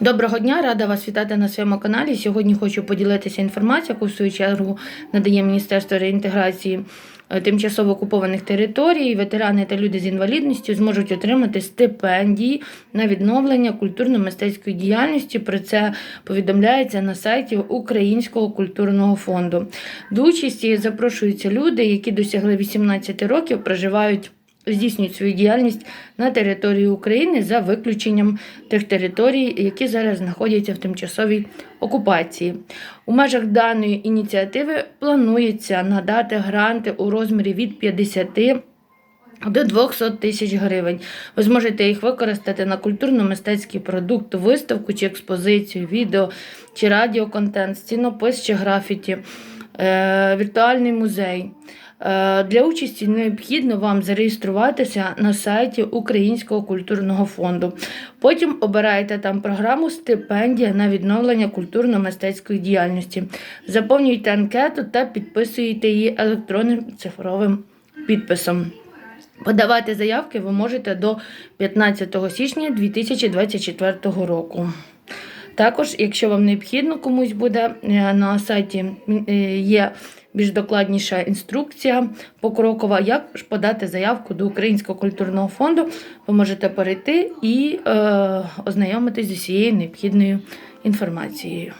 Доброго дня, рада вас вітати на своєму каналі. Сьогодні хочу поділитися інформацією, яку в свою чергу надає Міністерство реінтеграції е, тимчасово окупованих територій. Ветерани та люди з інвалідністю зможуть отримати стипендії на відновлення культурно-мистецької діяльності. Про це повідомляється на сайті Українського культурного фонду. До участі запрошуються люди, які досягли 18 років, проживають здійснюють свою діяльність на території України за виключенням тих територій, які зараз знаходяться в тимчасовій окупації. У межах даної ініціативи планується надати гранти у розмірі від 50 до 200 тисяч гривень. Ви зможете їх використати на культурно-мистецький продукт, виставку чи експозицію, відео чи радіоконтент, стінопис чи графіті, е, віртуальний музей. Е, Для участі необхідно вам зареєструватися на сайті Українського культурного фонду. Потім обираєте там програму Стипендія на відновлення культурно-мистецької діяльності. Заповнюйте анкету та підписуєте її електронним цифровим підписом. Подавати заявки ви можете до 15 січня 2024 року. Також, якщо вам необхідно комусь буде, е, на сайті е, є більш докладніша інструкція покрокова, як подати заявку до Українського культурного фонду. Ви можете перейти і е, ознайомитись з усією необхідною інформацією.